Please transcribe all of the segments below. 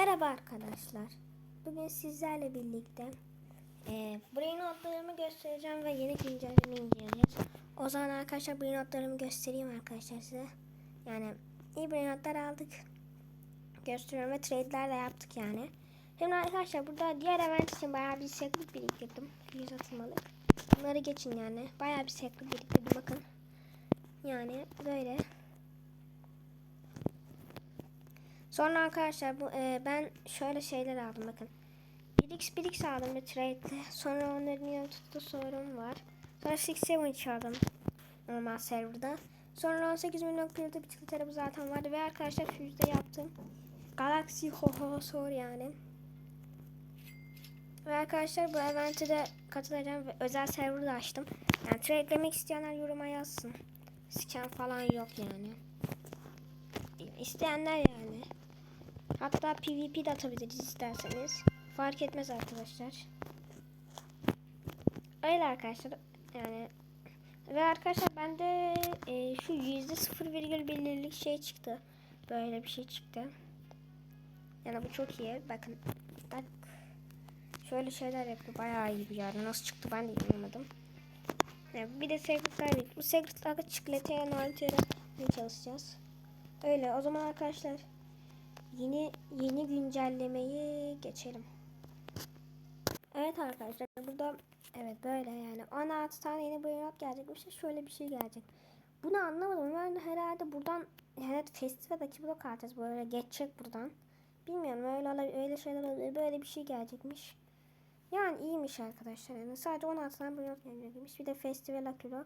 Merhaba arkadaşlar. Bugün sizlerle birlikte e, brain notlarımı göstereceğim ve yeni güncelleme inceleyeceğiz. O zaman arkadaşlar brain notlarımı göstereyim arkadaşlar size. Yani iyi brain notlar aldık. Gösteriyorum ve trade'ler de yaptık yani. Şimdi arkadaşlar burada diğer event için bayağı bir seklik biriktirdim. 100 atılmalık. Bunları geçin yani. Bayağı bir seklik biriktirdim bakın. Yani böyle. Sonra arkadaşlar bu e, ben şöyle şeyler aldım bakın. 1x 1x aldım bir trade'le. Sonra onların yanı tuttu sorun var. Sonra 6 aldım normal serverda. Sonra 18 milyon kırıldı bir bu zaten vardı ve arkadaşlar Fuse'de yaptım. Galaxy Hoho sor yani. Ve arkadaşlar bu evente de katılacağım ve özel server da açtım. Yani trade'lemek isteyenler yoruma yazsın. Scam falan yok yani. İsteyenler yani. Hatta PvP de atabiliriz isterseniz. Fark etmez arkadaşlar. Öyle arkadaşlar. Yani ve arkadaşlar bende e, şu yüzde sıfır virgül birlik şey çıktı. Böyle bir şey çıktı. Yani bu çok iyi. Bakın. Bak. Şöyle şeyler yapıyor. Bayağı iyi bir yerde. Nasıl çıktı ben de inanamadım. Yani bir de secretler. Bu secretlarda çikolataya analitaya çalışacağız. Öyle. O zaman arkadaşlar yeni yeni güncellemeyi geçelim. Evet arkadaşlar burada evet böyle yani 16 tane yeni brain gelecekmiş. Şöyle bir şey gelecek. Bunu anlamadım. Ben de herhalde buradan evet festivaldaki blok alacağız böyle geçecek buradan. Bilmiyorum öyle olabilir, öyle şeyler olabilir. Böyle bir şey gelecekmiş. Yani iyiymiş arkadaşlar. Yani sadece 16 tane brain gelecekmiş. Bir de festival akülü.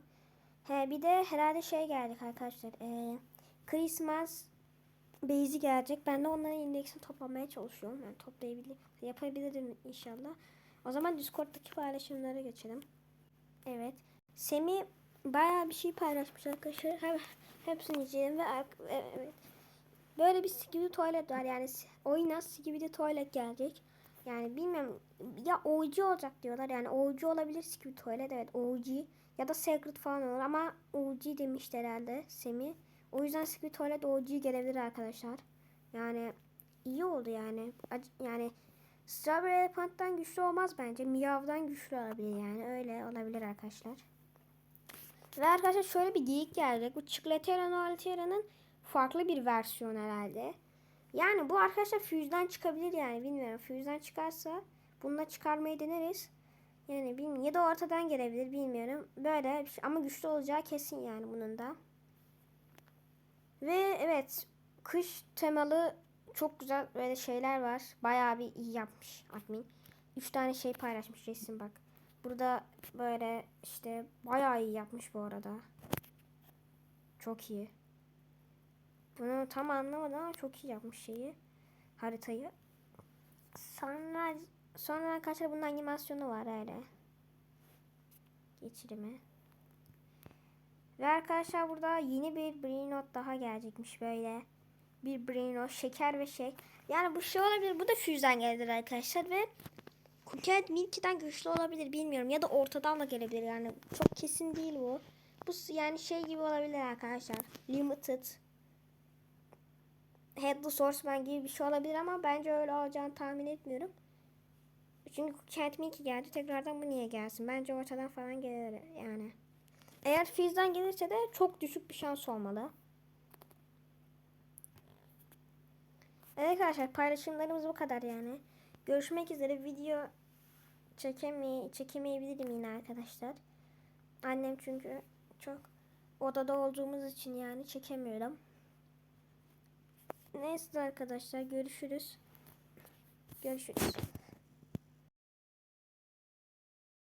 He bir de herhalde şey gelecek arkadaşlar. Ee, Christmas Base'i gelecek. Ben de onların indeksini toplamaya çalışıyorum. Yani toplayabilirim. Yapabilirim inşallah. O zaman Discord'daki paylaşımlara geçelim. Evet. Semi bayağı bir şey paylaşmış arkadaşlar. Hem, hepsini izleyelim ve evet. Böyle bir Skibidi tuvalet var. Yani oyuna Skibidi tuvalet gelecek. Yani bilmiyorum ya OG olacak diyorlar. Yani OG olabilir Skibidi tuvalet. Evet OG ya da Secret falan olur ama OG demişler herhalde Semi. O yüzden Squid Tuvalet OG gelebilir arkadaşlar. Yani iyi oldu yani. Yani Strawberry Elephant'tan güçlü olmaz bence. Miyav'dan güçlü olabilir yani. Öyle olabilir arkadaşlar. Ve arkadaşlar şöyle bir geyik gelecek. Bu Chicletera Noaltera'nın farklı bir versiyon herhalde. Yani bu arkadaşlar Fuse'den çıkabilir yani. Bilmiyorum. Fuse'den çıkarsa bunu da çıkarmayı deneriz. Yani bilmiyorum. Ya da ortadan gelebilir bilmiyorum. Böyle şey. ama güçlü olacağı kesin yani bunun da. Ve evet kış temalı çok güzel böyle şeyler var. Bayağı bir iyi yapmış admin. Üç tane şey paylaşmış resim bak. Burada böyle işte bayağı iyi yapmış bu arada. Çok iyi. Bunu tam anlamadım ama çok iyi yapmış şeyi. Haritayı. Sonra sonra arkadaşlar bunun animasyonu var öyle. Geçirimi. Ve arkadaşlar burada yeni bir brain daha gelecekmiş böyle. Bir brain şeker ve şey. Yani bu şey olabilir. Bu da füzden gelir arkadaşlar ve Cookie Milky'den güçlü olabilir bilmiyorum. Ya da ortadan da gelebilir yani. Çok kesin değil bu. Bu yani şey gibi olabilir arkadaşlar. Limited. Headless Horseman gibi bir şey olabilir ama bence öyle olacağını tahmin etmiyorum. Çünkü Cat Milky geldi. Tekrardan bu niye gelsin? Bence ortadan falan gelir yani. Eğer Fizz'den gelirse de çok düşük bir şans olmalı. Evet arkadaşlar paylaşımlarımız bu kadar yani. Görüşmek üzere. Video çekemey çekemeyebilirim yine arkadaşlar. Annem çünkü çok odada olduğumuz için yani çekemiyorum. Neyse arkadaşlar görüşürüz. Görüşürüz.